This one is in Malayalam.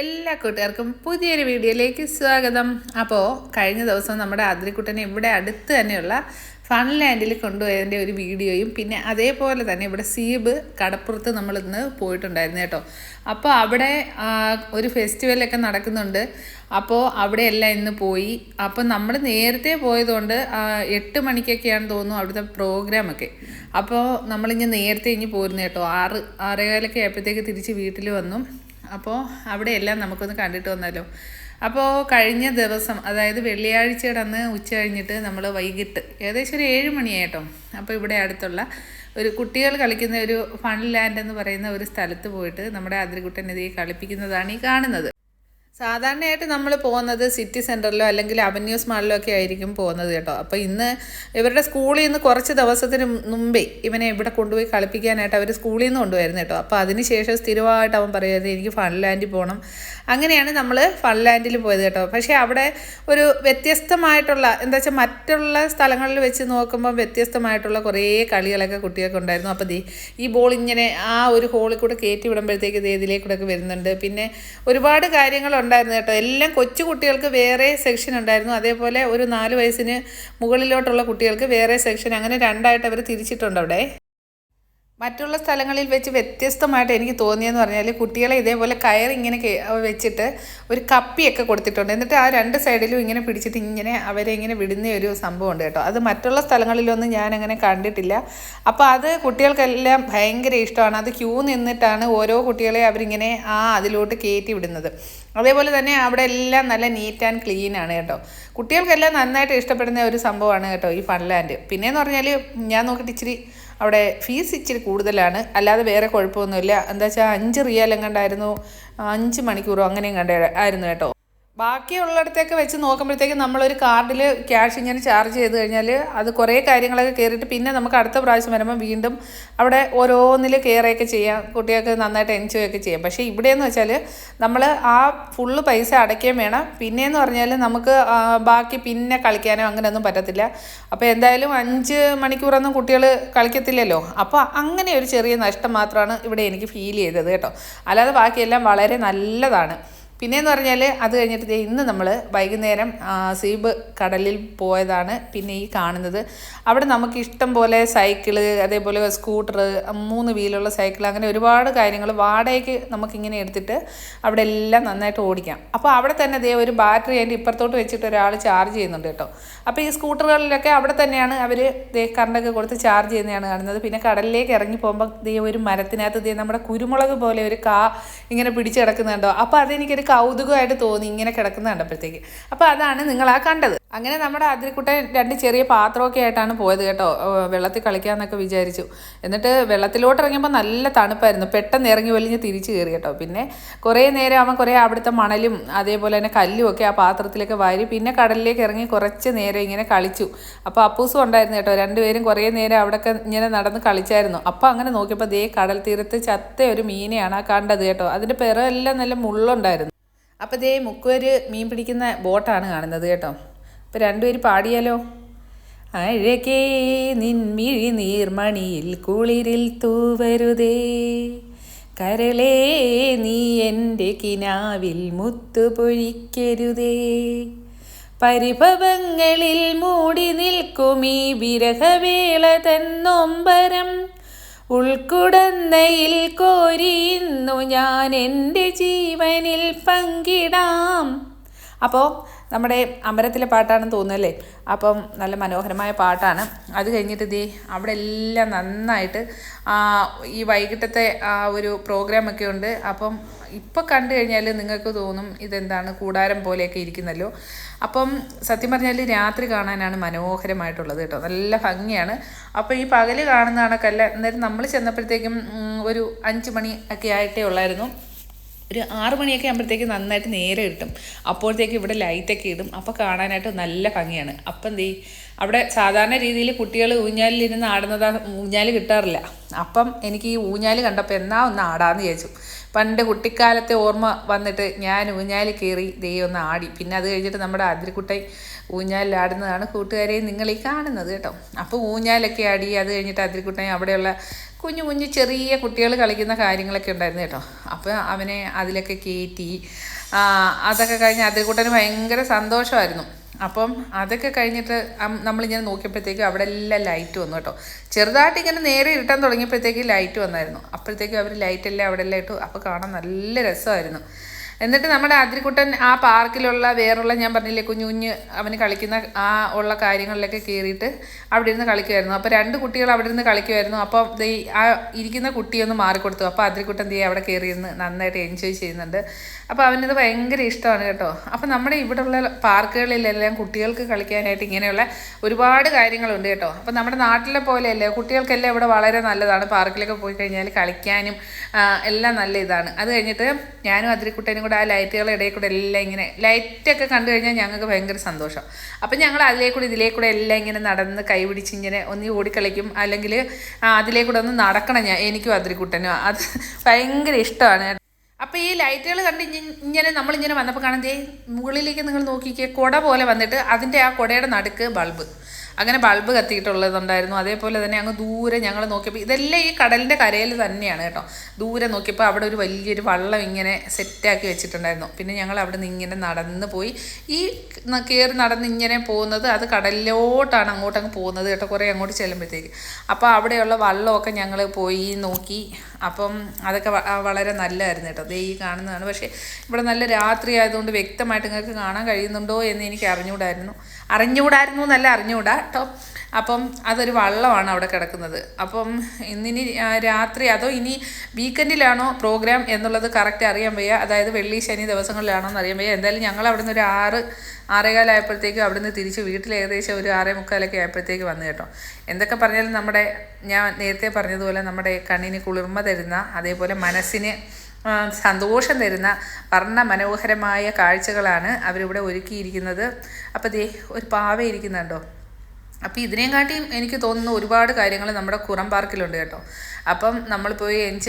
എല്ലാ കൂട്ടുകാർക്കും പുതിയൊരു വീഡിയോയിലേക്ക് സ്വാഗതം. അപ്പോൾ കഴിഞ്ഞ ദിവസം നമ്മുടെ അതിരിക്കുട്ടനെ ഇവിടെ അടുത്ത് തന്നെയുള്ള ഫൺലാൻഡിൽ കൊണ്ടുപോയതിന്റെ ഒരു വീഡിയോയും പിന്നെ അതേപോലെ തന്നെ ഇവിടെ സീബ് കടപ്പുറത്ത് നമ്മൾ ഇന്ന് പോയിട്ടുണ്ടായിരുന്നു കേട്ടോ. അപ്പോൾ അവിടെ ഒരു ഫെസ്റ്റിവലൊക്കെ നടക്കുന്നുണ്ട്. അപ്പോൾ അവിടെയെല്ലാം ഇന്ന് പോയി. അപ്പോൾ നമ്മൾ നേരത്തെ പോയതുകൊണ്ട് എട്ട് മണിക്കൊക്കെയാണ് തോന്നുന്നു അവിടുത്തെ പ്രോഗ്രാമൊക്കെ. അപ്പോൾ നമ്മളിങ്ങനെ നേരത്തെ ഇനി പോരുന്നു കേട്ടോ. ആറ് ആറേകാലൊക്കെ ആയപ്പോഴത്തേക്ക് തിരിച്ച് വീട്ടിൽ വന്നു. അപ്പോൾ അവിടെയെല്ലാം നമുക്കൊന്ന് കണ്ടിട്ട് വന്നാലോ. അപ്പോൾ കഴിഞ്ഞ ദിവസം അതായത് വെള്ളിയാഴ്ചയുടെ അന്ന് ഉച്ച കഴിഞ്ഞിട്ട് നമ്മൾ വൈകിട്ട് ഏകദേശം ഒരു ഏഴ് മണിയായിട്ടോ. അപ്പോൾ ഇവിടെ അടുത്തുള്ള ഒരു കുട്ടികൾ കളിക്കുന്ന ഒരു ഫൺ ലാൻഡ് എന്ന് പറയുന്ന ഒരു സ്ഥലത്ത് പോയിട്ട് നമ്മുടെ അതിരിക്കുട്ടനെതിരെ കളിപ്പിക്കുന്നതാണ് ഈ കാണുന്നത്. സാധാരണയായിട്ട് നമ്മൾ പോകുന്നത് സിറ്റി സെന്ററിലോ അല്ലെങ്കിൽ അവന്യൂസ് മാളിലോ ഒക്കെ ആയിരിക്കും പോകുന്നത് കേട്ടോ. അപ്പോൾ ഇന്ന് ഇവരുടെ സ്കൂളിൽ നിന്ന് കുറച്ച് ദിവസത്തിന് മുമ്പേ ഇവനെ ഇവിടെ കൊണ്ടുപോയി കളിപ്പിക്കാനായിട്ട് അവർ സ്കൂളിൽ നിന്ന് കൊണ്ടുവരുന്നത് കേട്ടോ. അപ്പോൾ അതിന് ശേഷം സ്ഥിരമായിട്ട് അവൻ പറയുന്നത് എനിക്ക് ഫൺലാൻഡിൽ പോകണം അങ്ങനെയാണ് നമ്മൾ ഫൺലാൻഡിൽ പോയത് കേട്ടോ. പക്ഷേ അവിടെ ഒരു വ്യത്യസ്തമായിട്ടുള്ള എന്താ വെച്ചാൽ മറ്റുള്ള സ്ഥലങ്ങളിൽ വെച്ച് നോക്കുമ്പോൾ വ്യത്യസ്തമായിട്ടുള്ള കുറേ കളികളൊക്കെ കുട്ടികൾക്ക് ഉണ്ടായിരുന്നു. അപ്പോൾ ദേ ഈ ബോൾ ഇങ്ങനെ ആ ഒരു ഹോളിൽ കൂടെ കയറ്റി വിടുമ്പോഴത്തേക്ക് ദേ ഇതിലേക്കൂടെ ഒക്കെ വരുന്നുണ്ട്. പിന്നെ ഒരുപാട് കാര്യങ്ങളുണ്ടായിരുന്നു കേട്ടോ. എല്ലാം കൊച്ചു കുട്ടികൾക്ക് വേറെ സെക്ഷൻ ഉണ്ടായിരുന്നു. അതേപോലെ ഒരു നാല് വയസ്സിന് മുകളിലോട്ടുള്ള കുട്ടികൾക്ക് വേറെ സെക്ഷൻ അങ്ങനെ രണ്ടായിട്ട് അവർ തിരിച്ചിട്ടുണ്ട് അവിടെ. മറ്റുള്ള സ്ഥലങ്ങളിൽ വെച്ച് വ്യത്യസ്തമായിട്ട് എനിക്ക് തോന്നിയെന്ന് പറഞ്ഞാൽ കുട്ടികളെ ഇതേപോലെ കയർ ഇങ്ങനെ വെച്ചിട്ട് ഒരു കപ്പിയൊക്കെ കൊടുത്തിട്ടുണ്ട്. എന്നിട്ട് ആ രണ്ട് സൈഡിലും ഇങ്ങനെ പിടിച്ചിട്ട് ഇങ്ങനെ അവരെ ഇങ്ങനെ വിടുന്ന ഒരു സംഭവം ഉണ്ട് കേട്ടോ. അത് മറ്റുള്ള സ്ഥലങ്ങളിലൊന്നും ഞാൻ അങ്ങനെ കണ്ടിട്ടില്ല. അപ്പോൾ അത് കുട്ടികൾക്കെല്ലാം ഭയങ്കര ഇഷ്ടമാണ്. അത് ക്യൂ നിന്നിട്ടാണ് ഓരോ കുട്ടികളെ അവരിങ്ങനെ ആ അതിലോട്ട് കയറ്റി വിടുന്നത്. അതേപോലെ തന്നെ അവിടെ എല്ലാം നല്ല നീറ്റ് ആൻഡ് ക്ലീൻ ആണ് കേട്ടോ. കുട്ടികൾക്കെല്ലാം നന്നായിട്ട് ഇഷ്ടപ്പെടുന്ന ഒരു സംഭവമാണ് കേട്ടോ ഈ ഫൺലാൻഡ്. പിന്നെയെന്ന് പറഞ്ഞാൽ ഞാൻ നോക്കിയിട്ട് ഇച്ചിരി അവിടെ ഫീസ് ഇച്ചിരി കൂടുതലാണ്. അല്ലാതെ വേറെ കുഴപ്പമൊന്നുമില്ല. എന്താ വെച്ചാൽ അഞ്ച് റിയാൽ അഞ്ച് മണിക്കൂറോ അങ്ങനെയും കണ്ട കേട്ടോ. ബാക്കിയുള്ളിടത്തൊക്കെ വെച്ച് നോക്കുമ്പോഴത്തേക്കും നമ്മളൊരു കാർഡിൽ ക്യാഷ് ഇങ്ങനെ ചാർജ് ചെയ്ത് കഴിഞ്ഞാൽ അത് കുറേ കാര്യങ്ങളൊക്കെ കയറിയിട്ട് പിന്നെ നമുക്ക് അടുത്ത പ്രാവശ്യം വരുമ്പോൾ വീണ്ടും അവിടെ ഓരോന്നിൽ കയറുകയൊക്കെ ചെയ്യാം കുട്ടികൾക്ക് നന്നായിട്ട് എൻജോയ് ഒക്കെ ചെയ്യാം. പക്ഷേ ഇവിടെയെന്ന് വെച്ചാൽ നമ്മൾ ആ ഫുള്ള് പൈസ അടയ്ക്കുകയും വേണം. പിന്നെയെന്ന് പറഞ്ഞാൽ നമുക്ക് ബാക്കി പിന്നെ കളിക്കാനോ അങ്ങനെയൊന്നും പറ്റത്തില്ല. അപ്പോൾ എന്തായാലും അഞ്ച് മണിക്കൂറൊന്നും കുട്ടികൾ കളിക്കത്തില്ലല്ലോ. അപ്പോൾ അങ്ങനെ ഒരു ചെറിയ നഷ്ടം മാത്രമാണ് ഇവിടെ എനിക്ക് ഫീൽ ചെയ്തത് കേട്ടോ. അല്ലാതെ ബാക്കിയെല്ലാം വളരെ നല്ലതാണ്. പിന്നെയെന്ന് പറഞ്ഞാൽ അത് കഴിഞ്ഞിട്ട് ഇന്ന് നമ്മൾ വൈകുന്നേരം സീബ് കടലിൽ പോയതാണ് പിന്നെ ഈ കാണുന്നത്. അവിടെ നമുക്ക് ഇഷ്ടം പോലെ സൈക്കിൾ അതേപോലെ സ്കൂട്ടർ മൂന്ന് വീലുള്ള സൈക്കിൾ അങ്ങനെ ഒരുപാട് കാര്യങ്ങൾ വാടകയ്ക്ക് നമുക്കിങ്ങനെ എടുത്തിട്ട് അവിടെ എല്ലാം നന്നായിട്ട് ഓടിക്കാം. അപ്പോൾ അവിടെ തന്നെ ദേ ഒരു ബാറ്ററി അതിന്റെ ഇപ്പുറത്തോട്ട് വെച്ചിട്ട് ഒരാൾ ചാർജ് ചെയ്യുന്നുണ്ട് കേട്ടോ. അപ്പോൾ ഈ സ്കൂട്ടറുകളിലൊക്കെ അവിടെ തന്നെയാണ് അവർ ദേ കറണ്ടൊക്കെ കൊടുത്ത് ചാർജ് ചെയ്യുന്നതാണ് കാണുന്നത്. പിന്നെ കടലിലേക്ക് ഇറങ്ങി പോകുമ്പോൾ ദേ ഒരു മരത്തിനകത്ത് ദേ നമ്മുടെ കുരുമുളക് പോലെ ഒരു കാ ഇങ്ങനെ പിടിച്ച് കിടക്കുന്നുണ്ടോ? അപ്പോൾ അതെനിക്കൊരു കൗതുകമായിട്ട് തോന്നി ഇങ്ങനെ കിടക്കുന്ന കണ്ടപ്പോഴത്തേക്ക്. അപ്പോൾ അതാണ് നിങ്ങൾ ആ കണ്ടത്. അങ്ങനെ നമ്മുടെ അതിരിക്കുട്ടൻ രണ്ട് ചെറിയ പാത്രമൊക്കെ ആയിട്ടാണ് പോയത് കേട്ടോ. വെള്ളത്തിൽ കളിക്കാമെന്നൊക്കെ വിചാരിച്ചു. എന്നിട്ട് വെള്ളത്തിലോട്ട് ഇറങ്ങിയപ്പോൾ നല്ല തണുപ്പായിരുന്നു. പെട്ടെന്ന് ഇറങ്ങി വലിഞ്ഞ് തിരിച്ചു കയറി കേട്ടോ. പിന്നെ കുറേ നേരം അവൻ കുറേ അവിടുത്തെ മണലും അതേപോലെ തന്നെ കല്ലും ഒക്കെ ആ പാത്രത്തിലൊക്കെ വാരി പിന്നെ കടലിലേക്ക് ഇറങ്ങി കുറച്ച് നേരം ഇങ്ങനെ കളിച്ചു. അപ്പോൾ അപ്പൂസും ഉണ്ടായിരുന്നു കേട്ടോ. രണ്ടുപേരും കുറേ നേരം അവിടെയൊക്കെ ഇങ്ങനെ നടന്ന് കളിച്ചായിരുന്നു. അപ്പോൾ അങ്ങനെ നോക്കിയപ്പോൾ ദേ കടൽ തീരത്ത് ചത്ത ഒരു മീനെയാണ് ആ കണ്ടത് കേട്ടോ. അതിന്റെ പിറമെല്ലാം നല്ല മുള്ളുണ്ടായിരുന്നു. അപ്പോൾ ദേ മുക്കുവര് മീൻ പിടിക്കുന്ന ബോട്ടാണ് കാണുന്നത് കേട്ടോ. അപ്പോൾ രണ്ടുപേര് പാടിയാലോ? അഴകേ നിൻമിഴി നീർമണിയിൽ കുളിരിൽ തൂവരുതേ. കരളേ നീ എന്റെ കിനാവിൽ മുത്തു പൊഴിക്കരുതേ. പരിഭവങ്ങളിൽ മൂടി നിൽക്കുമീ വിരഹവേള തന്നൊമ്പരം. ഉൾക്കുടന്നയിൽ കോരിയുന്നു. ഞാൻ എന്റെ ജീവനിൽ പങ്കിടാം. അപ്പോൾ നമ്മുടെ അമരത്തിലെ പാട്ടാണെന്ന് തോന്നുന്നല്ലേ? അപ്പം നല്ല മനോഹരമായ പാട്ടാണ്. അത് കഴിഞ്ഞിട്ട് ദേ അവിടെ എല്ലാം നന്നായിട്ട് ഈ വൈകിട്ടത്തെ ആ ഒരു പ്രോഗ്രാമൊക്കെ ഉണ്ട്. അപ്പം ഇപ്പം കണ്ടു കഴിഞ്ഞാൽ നിങ്ങൾക്ക് തോന്നും ഇതെന്താണ് കൂടാരം പോലെയൊക്കെ ഇരിക്കുന്നല്ലോ. അപ്പം സത്യം പറഞ്ഞാൽ രാത്രി കാണാനാണ് മനോഹരമായിട്ടുള്ളത് കേട്ടോ. നല്ല ഭംഗിയാണ്. അപ്പോൾ ഈ പകൽ കാണുന്ന കണക്കല്ല അന്നേരം നമ്മൾ ചെന്നപ്പോഴത്തേക്കും ഒരു അഞ്ച് മണി ഒക്കെ ആയിട്ടേ ഉള്ളായിരുന്നു. ഒരു ആറ് മണിയൊക്കെ ആകുമ്പോഴത്തേക്ക് നന്നായിട്ട് നേരെ കിട്ടും. അപ്പോഴത്തേക്ക് ഇവിടെ ലൈറ്റൊക്കെ ഇടും. അപ്പോൾ കാണാനായിട്ട് നല്ല ഭംഗിയാണ്. അപ്പം എന്തേ അവിടെ സാധാരണ രീതിയിൽ കുട്ടികൾ ഊഞ്ഞാലിരുന്ന് ആടുന്നത് ഊഞ്ഞാൽ കിട്ടാറില്ല. അപ്പം എനിക്ക് ഈ ഊഞ്ഞാൽ കണ്ടപ്പോൾ എന്നാ ഒന്ന് ആടാന്ന് ചോദിച്ചു പണ്ട് കുട്ടിക്കാലത്തെ ഓർമ്മ വന്നിട്ട് ഞാൻ ഊഞ്ഞാൽ കയറി ദൈവം ഒന്ന് ആടി. പിന്നെ അത് കഴിഞ്ഞിട്ട് നമ്മുടെ അതിരിക്കുട്ടൈ ഊഞ്ഞാലിലാടുന്നതാണ് കൂട്ടുകാരെ നിങ്ങൾ ഈ കാണുന്നത് കേട്ടോ. അപ്പോൾ ഊഞ്ഞാലൊക്കെ ആടി അത് കഴിഞ്ഞിട്ട് അതിരിക്കുട്ടൈ അവിടെയുള്ള കുഞ്ഞു കുഞ്ഞു ചെറിയ കുട്ടികൾ കളിക്കുന്ന കാര്യങ്ങളൊക്കെ ഉണ്ടായിരുന്നു കേട്ടോ. അപ്പോൾ അവനെ അതിലൊക്കെ കയറ്റി അതൊക്കെ കഴിഞ്ഞ് അതിൽക്കൂട്ടന് ഭയങ്കര സന്തോഷമായിരുന്നു. അപ്പം അതൊക്കെ കഴിഞ്ഞിട്ട് നമ്മളിങ്ങനെ നോക്കിയപ്പോഴത്തേക്കും അവിടെ എല്ലാം ലൈറ്റ് വന്നു കേട്ടോ. ചെറുതായിട്ട് ഇങ്ങനെ നേരെ ഇരുട്ടാൻ തുടങ്ങിയപ്പോഴത്തേക്ക് ലൈറ്റ് വന്നായിരുന്നു. അപ്പോഴത്തേക്കും അവർ ലൈറ്റ് എല്ലാം അവിടെ എല്ലാം ഇട്ടു. അപ്പോൾ കാണാൻ നല്ല രസമായിരുന്നു. എന്നിട്ട് നമ്മുടെ അതിരിക്കുട്ടൻ ആ പാർക്കിലുള്ള വേറുള്ള ഞാൻ പറഞ്ഞില്ലേ കുഞ്ഞു കുഞ്ഞ് അവന് കളിക്കുന്ന ആ ഉള്ള കാര്യങ്ങളിലൊക്കെ കയറിയിട്ട് അവിടെ ഇരുന്ന് കളിക്കുമായിരുന്നു അപ്പോൾ രണ്ട് കുട്ടികൾ അവിടെ ഇരുന്ന് കളിക്കുമായിരുന്നു അപ്പോൾ ദേ ആ ഇരിക്കുന്ന കുട്ടിയൊന്ന് മാറിക്കൊടുത്തു. അപ്പോൾ അതിരിക്കുട്ടൻ ദേ അവിടെ കയറിയിരുന്ന് നന്നായിട്ട് എൻജോയ് ചെയ്യുന്നുണ്ട്. അപ്പോൾ അവനിത് ഭയങ്കര ഇഷ്ടമാണ് കേട്ടോ. അപ്പോൾ നമ്മുടെ ഇവിടെയുള്ള പാർക്കുകളിലെല്ലാം കുട്ടികൾക്ക് കളിക്കാനായിട്ട് ഇങ്ങനെയുള്ള ഒരുപാട് കാര്യങ്ങളുണ്ട് കേട്ടോ. അപ്പോൾ നമ്മുടെ നാട്ടിലെ പോലെയല്ലേ കുട്ടികൾക്കെല്ലാം ഇവിടെ വളരെ നല്ലതാണ്. പാർക്കിലൊക്കെ പോയി കഴിഞ്ഞാൽ കളിക്കാനും എല്ലാം നല്ല ഇതാണ്. അത് കഴിഞ്ഞിട്ട് ഞാനും അതിരിക്കുട്ടനും കൂടെ ആ ലൈറ്റുകളുടെ ഇടയിൽ കൂടെ എല്ലാം ഇങ്ങനെ ലൈറ്റൊക്കെ കണ്ടു കഴിഞ്ഞാൽ ഞങ്ങൾക്ക് ഭയങ്കര സന്തോഷം. അപ്പം ഞങ്ങൾ അതിലേ കൂടെ ഇതിലേ കൂടെ എല്ലാം ഇങ്ങനെ നടന്ന് കൈപിടിച്ച് ഇങ്ങനെ ഒന്ന് ഓടിക്കളിക്കും. അല്ലെങ്കിൽ അതിലേ കൂടെ ഒന്ന് നടക്കണം ഞാൻ എനിക്കും അതിരിക്കുട്ടനും. അത് ഭയങ്കര ഇഷ്ടമാണ്. അപ്പോൾ ഈ ലൈറ്റുകൾ കണ്ട് ഇങ്ങനെ നമ്മളിങ്ങനെ വന്നപ്പോൾ ദേ മുകളിലേക്ക് നിങ്ങൾ നോക്കിക്കേ കുട പോലെ വന്നിട്ട് അതിന്റെ ആ കുടയുടെ നടുക്ക് ബൾബ്. അങ്ങനെ ബൾബ് കത്തിയിട്ടുള്ളതുണ്ടായിരുന്നു. അതേപോലെ തന്നെ അങ്ങ് ദൂരെ ഞങ്ങൾ നോക്കിയപ്പോൾ ഇതെല്ലാം ഈ കടലിന്റെ കരയിൽ തന്നെയാണ് കേട്ടോ. ദൂരെ നോക്കിയപ്പോൾ അവിടെ ഒരു വലിയൊരു വള്ളം ഇങ്ങനെ സെറ്റാക്കി വെച്ചിട്ടുണ്ടായിരുന്നു. പിന്നെ ഞങ്ങൾ അവിടെ നിന്ന് ഇങ്ങനെ നടന്ന് പോയി. ഈ കയറി നടന്ന് ഇങ്ങനെ പോകുന്നത് അത് കടലിലോട്ടാണ് അങ്ങോട്ട് അങ്ങ് പോകുന്നത് കേട്ടോ കുറേ അങ്ങോട്ട് ചെല്ലുമ്പോഴത്തേക്ക്. അപ്പോൾ അവിടെയുള്ള വള്ളമൊക്കെ ഞങ്ങൾ പോയി നോക്കി. അപ്പം അതൊക്കെ വളരെ നല്ലതായിരുന്നു കേട്ടോ. ദേ ഈ കാണുന്നതാണ്. പക്ഷേ ഇവിടെ നല്ല രാത്രി ആയതുകൊണ്ട് വ്യക്തമായിട്ട് നിങ്ങൾക്ക് കാണാൻ കഴിയുന്നുണ്ടോ എന്ന് എനിക്ക് അറിഞ്ഞുകൂടായിരുന്നു. അറിഞ്ഞുകൂടായിരുന്നു എന്നല്ല അറിഞ്ഞുകൂടാ. കേട്ടോ അപ്പം അതൊരു വള്ളമാണ് അവിടെ കിടക്കുന്നത്. അപ്പം ഇന്നിനി രാത്രി അതോ ഇനി വീക്കെൻഡിലാണോ പ്രോഗ്രാം എന്നുള്ളത് കറക്റ്റ് അറിയാൻ വയ്യ. അതായത് വെള്ളി ശനി ദിവസങ്ങളിലാണോ എന്ന് അറിയാൻ വയ്യ. എന്തായാലും ഞങ്ങൾ അവിടെ നിന്ന് ഒരു ആറ് ആറേകാലായപ്പോഴത്തേക്കും അവിടെ നിന്ന് തിരിച്ച് വീട്ടിൽ ഏകദേശം ഒരു ആറേ മുക്കാലൊക്കെ ആയപ്പോഴത്തേക്ക് വന്നു കേട്ടോ. എന്തൊക്കെ പറഞ്ഞാലും നമ്മുടെ ഞാൻ നേരത്തെ പറഞ്ഞതുപോലെ നമ്മുടെ കണ്ണിന് കുളിർമ തരുന്ന അതേപോലെ മനസ്സിന് സന്തോഷം തരുന്ന വർണ മനോഹരമായ കാഴ്ചകളാണ് അവരിവിടെ ഒരുക്കിയിരിക്കുന്നത്. അപ്പോൾ ദേ ഒരു പാവ ഇരിക്കുന്നുണ്ടോ? അപ്പോൾ ഇതിനെയും കാട്ടിയും എനിക്ക് തോന്നുന്നു ഒരുപാട് കാര്യങ്ങൾ നമ്മുടെ കുറം പാർക്കിലുണ്ട് കേട്ടോ. അപ്പം നമ്മൾ പോയി എൻജോയ്